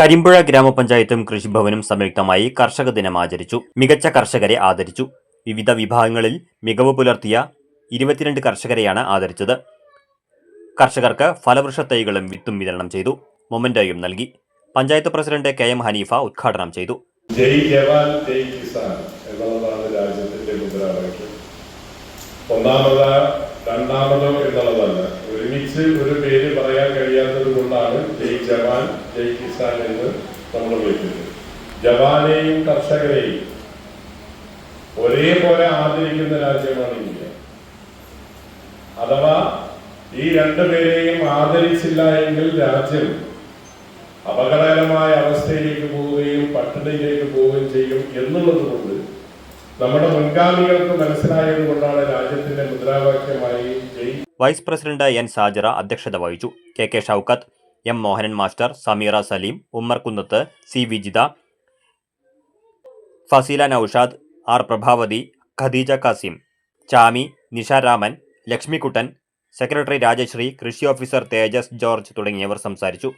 കരിമ്പുഴ ഗ്രാമപഞ്ചായത്തും കൃഷിഭവനും സംയുക്തമായി കർഷക ദിനം ആചരിച്ചു. മികച്ച കർഷകരെ ആദരിച്ചു. വിവിധ വിഭാഗങ്ങളിൽ മികവ് പുലർത്തിയ ഇരുപത്തിരണ്ട് കർഷകരെയാണ് ആദരിച്ചത്. കർഷകർക്ക് ഫലവൃക്ഷ തൈകളും വിത്തും വിതരണം ചെയ്തു. മൊമെന്റോയും നൽകി. Panchayat president K M Haneefa ഉദ്ഘാടനം ചെയ്തു. ജയ് ജവാൻ ജയ് കിസാൻ എന്നുള്ളതാണ് രാജ്യത്തിന്റെ മുദ്രാവാക്യം. ഒന്നാമത് രണ്ടാമത് എന്നുള്ളതല്ല ഒരുമിച്ച് ഒരു പേര് പറയാൻ കഴിയാത്തത് കൊണ്ടാണ് ജയ് ജവാൻ ജയ് കിസാൻ എന്ന് നമ്മൾ വിളിക്കുന്നത്. ജവാനെയും കർഷകരെയും ഒരേപോലെ ആദരിക്കുന്ന രാജ്യമാണ് ഇന്ത്യ. അഥവാ ഈ രണ്ടുപേരെയും ആദരിച്ചില്ല എങ്കിൽ രാജ്യം അപകടകരമായ അവസ്ഥയിലേക്ക് പോവുകയും പട്ടിണിയിലേക്ക് പോവുകയും ചെയ്യും എന്നുള്ളത് കൊണ്ട് നമ്മുടെ മുൻഗാമികൾക്ക് മനസ്സിലായത് കൊണ്ടാണ് രാജ്യത്തിന്റെ മുദ്രാവാക്യമായി വൈസ് പ്രസിഡന്റ് എൻ സാജറ അധ്യക്ഷത വഹിച്ചു. K K Shoukath M Mohanan master Sameera Saleem Ummer Kunnath C Vijitha Faseela Noushad R Prabhavathi Khadeeja Kasim Chami Nisha Raman Lakshmikuttan secretary Rajasree കൃഷി ഓഫീസർ തേജസ് ജോർജ് തുടങ്ങിയവർ സംസാരിച്ചു.